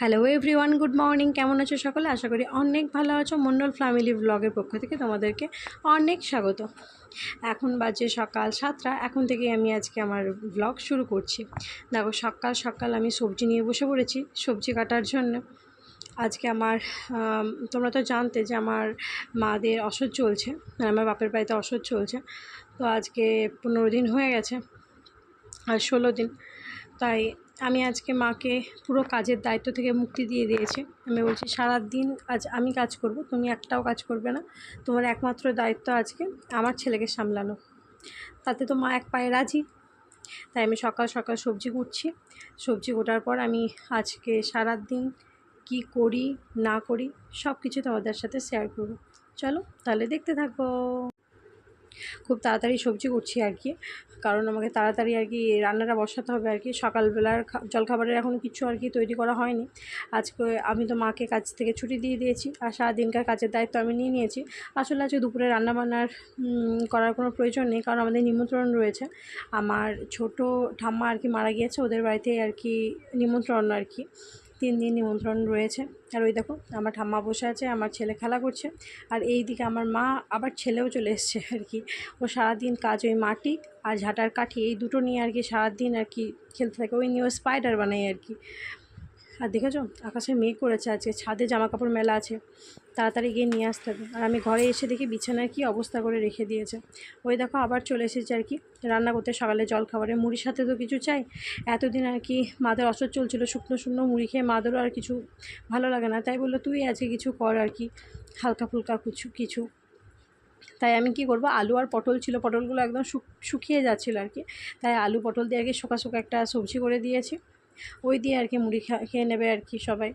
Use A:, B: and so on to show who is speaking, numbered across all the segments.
A: Hello everyone good morning কেমন আছো সকলে? আশা করি অনেক ভালো আছো। মন্ডল ফ্যামিলি ব্লগের পক্ষ থেকে তোমাদেরকে অনেক স্বাগত। এখন বাজে সকাল সাতটা। এখন থেকে আমি আজকে আমার ব্লগ শুরু করছি। দেখো, সকাল সকাল আমি সবজি নিয়ে বসে পড়েছি, সবজি কাটার জন্য। আজকে আমার তোমরা তো জানতে যে আমার মাদের অসহ্য চলছে মানে আমার বাপের বাড়িতে অসহ্য চলছে। তো আজকে পনেরো দিন হয়ে গেছে, আর ষোলো দিন। তাই আমি আজকে মাকে পুরো কাজের দায়িত্ব থেকে মুক্তি দিয়ে দিয়েছি। আমি বলছি সারা দিন আজ আমি কাজ করব, তুমি একটাও কাজ করবে না। তোমার একমাত্র দায়িত্ব আজকে আমার ছেলেকে সামলানো। তাতে তো মা এক পায়ে রাজি। তাই আমি সকাল সকাল সবজি কুটছি। সবজি কোটার পর আমি আজকে সারা দিন কী করি, না করি সব কিছু তোমাদের সাথে শেয়ার করব। চলো, তাহলে দেখতে থাকো। খুব তাড়াতাড়ি সবজি করছি আর কি। কারণ আমাকে তাড়াতাড়ি আর কি রান্নাটা বসাতে হবে আর কি। সকালবেলার জলখাবারের এখনও কিছু আর কি তৈরি করা হয়নি। আজকে আমি তো মাকে কাজ থেকে ছুটি দিয়ে দিয়েছি আর সারাদিনকার কাজের দায়িত্ব আমি নিয়ে নিয়েছি। আসলে আজকে দুপুরে রান্নাবান্নার করার কোনো প্রয়োজন নেই কারণ আমাদের নিমন্ত্রণ রয়েছে। আমার ছোট ঠাম্মা আর কি মারা গিয়েছে, ওদের বাড়িতে আর কি নিমন্ত্রণ আর কি। তিন দিন নিমন্ত্রণ রয়েছে। আর ওই দেখো, আমার ঠাম্মা বসে আছে, আমার ছেলে খেলা করছে। আর এই দিকে আমার মা আবার ছেলেও চলে এসছে আর কি। ও সারাদিন কাজ ওই মাটি আর ঝাঁটার কাঠি এই দুটো নিয়ে আর কি সারাদিন আর কি খেলতে থাকে। ওই নিয়ে স্পাইডার বানাই আর কি। আর দেখেছ? আকাশে মেঘ করেছে আজকে, ছাদে জামা কাপড় মেলা আছে। তাড়াতাড়ি গিয়ে নিয়ে আসতে হবে। আর আমি ঘরে এসে দেখি বিছানায় কি অবস্থা করে রেখে দিয়েছে। ওই দেখো, আবার চলে এসেছে আর কি। রান্না করতে সকালে জল খাবারে। মুড়ির সাথে তো কিছু চাই। এতদিন আর কি মাদের অসর চলছিল, শুকনো শুকনো মুড়ি খেয়ে মাদেরও আর কিছু ভালো লাগে না। তাই বলল, তুই আজকে কিছু কর আর কি, হালকা ফুলকা কিছু কিছু। তাই আমি কি করব? আলু আর পটল ছিল, পটলগুলো একদম শুক- শুকিয়ে যাচ্ছিল আর কি। তাই আলু পটল দিয়ে আর কি শোকা শোকা একটা সবজি করে দিয়েছি। ওই দিয়ে আর কি মুড়ি খেয়ে নেবে আর কি সবাই।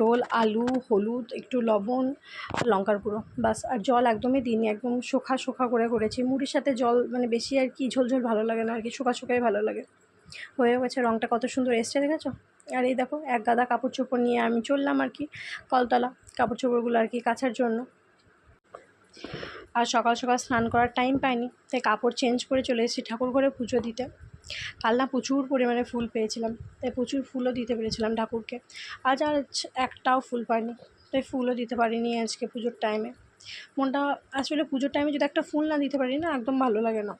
A: পটল, আলু, হলুদ, একটু লবণ আর লঙ্কার গুঁড়ো বাস আর জল একদমই দিইনি, একদম শোখা শোখা করে করেছি। মুড়ির সাথে জল মানে বেশি আর কি ঝোল ঝোল ভালো লাগে না, আর কি শুকা শুকাই ভালো লাগে। হয়ে গেছে রঙটা কত সুন্দর এসছে, দেখেছ? আর এই দেখো, এক গাদা কাপড় চোপড় নিয়ে আমি চললাম আর কি কলতলা কাপড় চোপড়গুলো আর কি কাচার জন্য। আর সকাল সকাল স্নান করার টাইম পাইনি, তাই কাপড় চেঞ্জ করে চলে এসেছি ঠাকুর ঘরে পুজো দিতে। কাল না প্রচুর পরিমাণে ফুল পেয়েছিলাম, তাই প্রচুর ফুলও দিতে পেরেছিলাম ঠাকুরকে। আজ আর একটাও ফুল পাইনি, তাই ফুলও দিতে পারিনি আজকে পুজোর টাইমে মনটা আসলে পুজোর টাইমে যদি একটা ফুল না দিতে পারি না, একদম ভালো লাগে না।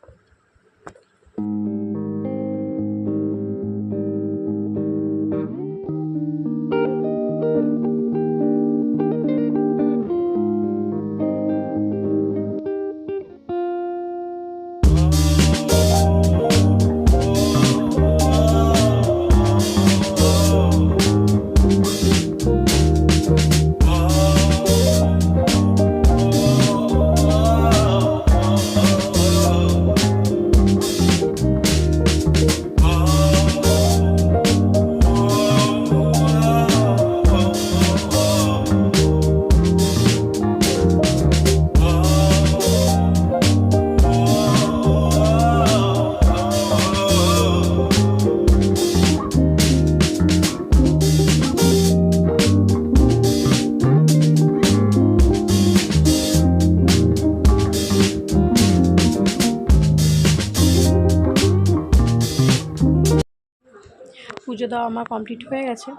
A: পুজো দেওয়া আমার কমপ্লিট হয়ে গেছে।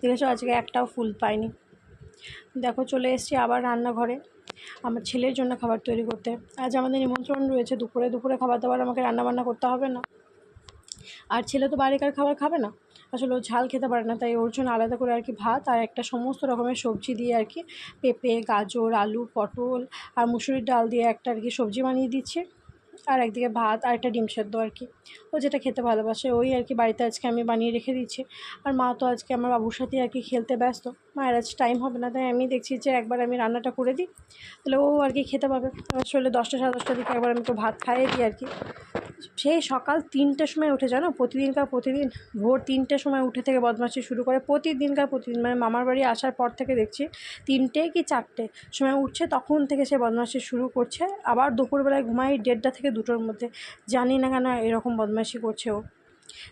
A: দেখেছ? আজকে একটাও ফুল পাইনি। দেখো, চলে এসেছি আবার রান্নাঘরে। আমার ছেলের জন্য খাবার তৈরি করতে। আজ আমাদের নিমন্ত্রণ রয়েছে দুপুরে। দুপুরে খাবার দাবার আমাকে রান্নাবান্না করতে হবে না। আর ছেলে তো বাইরেকার খাবার খাবে না। আসলে ও ঝাল খেতে পারে না, তাই ওর জন্য আলাদা করে আর কি ভাত আর একটা সমস্ত রকমের সবজি দিয়ে আর কি পেঁপে, গাজর, আলু, পটল আর মুসুরির ডাল দিয়ে একটা আর কি সবজি বানিয়ে দিচ্ছি। আর একদিকে ভাত আর একটা ডিম সেদ্ধ আর কি। ও যেটা খেতে ভালোবাসে, ওই আর কি বাড়িতে আজকে আমি বানিয়ে রেখে দিচ্ছি আর মা তো আজকে আমার বাবুর সাথে আর কি খেলতে ব্যস্ত। মায়ের আজ টাইম হবে না, তাই আমি দেখছি যে একবার আমি রান্নাটা করে দিই। তাহলে ও আর কি খেতে পাবে। আসলে দশটা সাড়ে দশটার দিকে একবার আমি তো ভাত খাইয়ে দিই আর কি। সেই সকাল তিনটের সময় উঠে, জানো? প্রতিদিনকার প্রতিদিন, ভোর তিনটের সময় উঠে থেকে বদমাশি শুরু করে, প্রতিদিনকার প্রতিদিন মানে মামার বাড়ি আসার পর থেকে দেখছি তিনটে কি চারটে সময় উঠছে, তখন থেকে সে বদমাশি শুরু করছে। আবার দুপুরবেলায় ঘুমাই দেড়টা থেকে দুটোর মধ্যে। জানি না কেন এরকম বদমাশি করছে ও।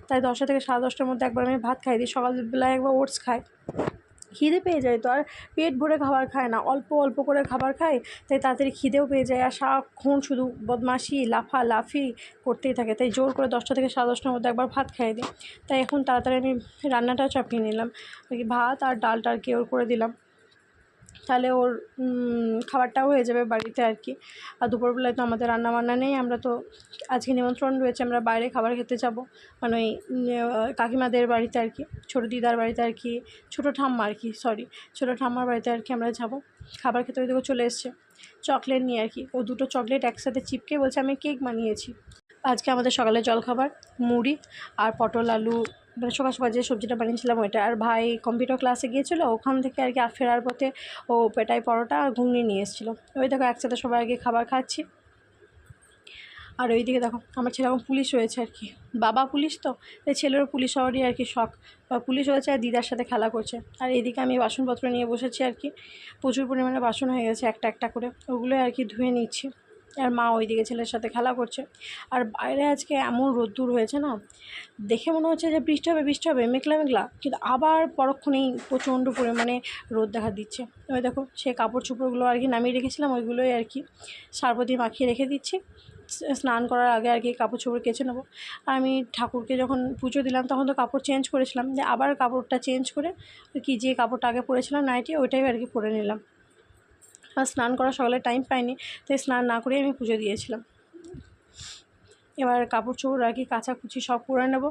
A: তাই দশটা থেকে সাড়ে দশটার মধ্যে একবার আমি ভাত খাই দিই সকালবেলায় একবার ওটস খাই। খিদে পেয়ে যায় তো আর পেট ভরে খাবার খায় না। অল্প অল্প করে খাবার খায়, তাই তাড়াতাড়ি খিদেও পেয়ে যায় আর সারাক্ষণ শুধু বদমাশি লাফা লাফি করতেই থাকে। তাই জোর করে দশটা থেকে সাড়ে দশটার মধ্যে একবার ভাত খাইয়ে দিই। তাই এখন তাড়াতাড়ি আমি রান্নাটা চাপিয়ে নিলাম। ভাত আর ডালটা আর কেউ করে দিলাম। তাহলে ওর খাবারটাও হয়ে যাবে বাড়িতে আর কি। আর দুপুরবেলায় তো আমাদের রান্না বান্না নেই, আমরা তো আজকে নিমন্ত্রণ রয়েছে, আমরা বাইরে খাবার খেতে যাব। মানে ওই কাকিমাদের বাড়িতে আর কি, ছোটো দিদার বাড়িতে আর কি, ছোটো ঠাম্মা আর কি সরি ছোটো ঠাম্মার বাড়িতে আর কি আমরা যাব। খাবার খেতে ওই দেখো চলে এসছে, চকলেট নিয়ে আর কি। ও দুটো চকলেট একসাথে চিপকে বলছে, আমি কেক বানিয়েছি। আজকে আমাদের সকালে জলখাবার, মুড়ি আর পটল আলু মানে সকাল সকাল যে সবজিটা বানিয়েছিলাম ওইটা। আর ভাই কম্পিউটার ক্লাসে গিয়েছিল, ওখান থেকে আর কি ফেরার পথে ও পেটাই পরোটা আর ঘুগনি নিয়ে এসেছিল। ওই দেখো একসাথে সবাই কি খাবার খাচ্ছি। আর ওইদিকে দেখো আমার ছেলে এখন পুলিশ হয়েছে আর কি। বাবা পুলিশ তো, তাই ছেলেরও পুলিশ হওয়ারই আর কি শখ। পুলিশ হয়েছে আর দিদার সাথে খেলা করছে। আর এদিকে আমি বাসনপত্র নিয়ে বসেছি আর কি। প্রচুর পরিমাণে বাসন হয়ে গেছে একটা একটা করে। ওগুলোই আর কি ধুয়ে নিচ্ছি। আর মা ওইদিকে ছেলের সাথে খেলা করছে। আর বাইরে আজকে এমন রোদ্দুর হয়েছে না, দেখে মনে হচ্ছে যে বৃষ্টি হবে বৃষ্টি হবে, মেঘলা মেঘলা, কিন্তু আবার পরক্ষণেই প্রচণ্ড পরিমাণে রোদ দেখা দিচ্ছে। ওই দেখো, সে কাপড় চোপড়গুলো আর কি নামিয়ে রেখেছিলাম, ওইগুলোই আর কি সার্বতী মাখিয়ে রেখে দিচ্ছি। স্নান করার আগে আর কি কাপড় চোপড় কেচে নেব। আমি ঠাকুরকে যখন পুজো দিলাম, তখন তো কাপড় চেঞ্জ করেছিলাম, যে আবার কাপড়টা চেঞ্জ করে কি যে কাপড়টা আগে পরেছিলাম নাইটি, ওইটাই আর কি পরে নিলাম। আর স্নান করা সকালে টাইম পাইনি, তাই স্নান না করেই আমি পুজো দিয়েছিলাম। এবার কাপড় চোপড় আর কি কাচাকুচি সব করে নেব।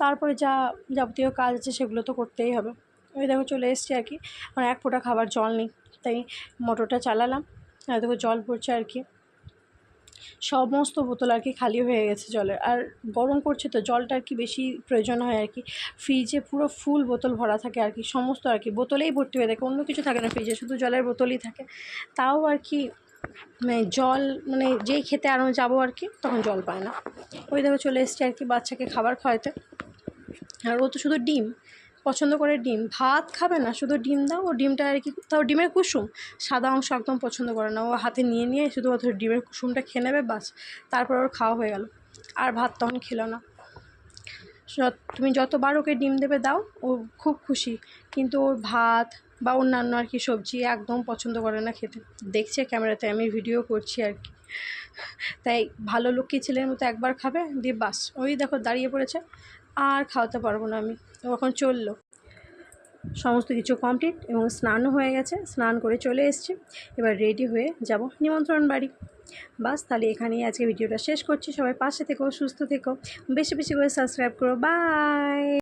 A: তারপরে যা যাবতীয় কাজ আছে সেগুলো তো করতেই হবে। ওই দেখো চলে এসছি আর কি মানে এক ফোঁটা খাবার জল নেই, তাই মোটরটা চালালাম। আর দেখো জল পড়ছে আর কি। সমস্ত বোতল আর কি খালি হয়ে গেছে জলের। আর গরম করছে তো জলটা আর কি বেশি প্রয়োজন হয় আর কি। ফ্রিজে পুরো ফুল বোতল ভরা থাকে আর কি, সমস্ত আর কি। বোতলেই ভর্তি হয়ে থাকে, অন্য কিছু থাকে না ফ্রিজে, শুধু জলের বোতলই থাকে। তাও আর কি মানে জল মানে যেই খেতে আরও যাব আর কি, তখন জল পায় না। ওই দেখো চলে এসছে আর কি বাচ্চাকে খাবার খাওয়াতে আর ও তো শুধু ডিম পছন্দ করে ডিম। ভাত খাবে না, শুধু ডিম দাও ও ডিমটা আর কি, তাও ডিমের কুসুম। সাদা অংশ একদম পছন্দ করে না, ও হাতে নিয়ে নিয়ে শুধুমাত্র ডিমের কুসুমটা খেয়ে নেবে, বাস। তারপর ওর খাওয়া হয়ে গেল। আর ভাত তখন খেলো না। তুমি যতবার ওকে ডিম দেবে দাও, ও খুব খুশি। কিন্তু ওর ভাত বা অন্যান্য আর কি সবজি একদম পছন্দ করে না খেতে। দেখছে ক্যামেরাতে, আমি ভিডিও করছি আর কি। তাই ভালো লক্ষ্মী ছেলের মতো একবার খাবে? দিয়ে বাস, ওই দেখো দাঁড়িয়ে পড়েছে। আর খাওয়াতে পারব না আমি। চলল চলল। সমস্ত কিছু কমপ্লিট এবং স্নানও হয়ে গেছে। স্নান করে চলে এসছি। এবার রেডি হয়ে যাব নিমন্ত্রণ বাড়ি। বাস, তাহলে এখানেই আজকে ভিডিওটা শেষ করছি। সবাই পাশে থেকো, সুস্থ থেকো। বেশি বেশি করে সাবস্ক্রাইব করো। বাই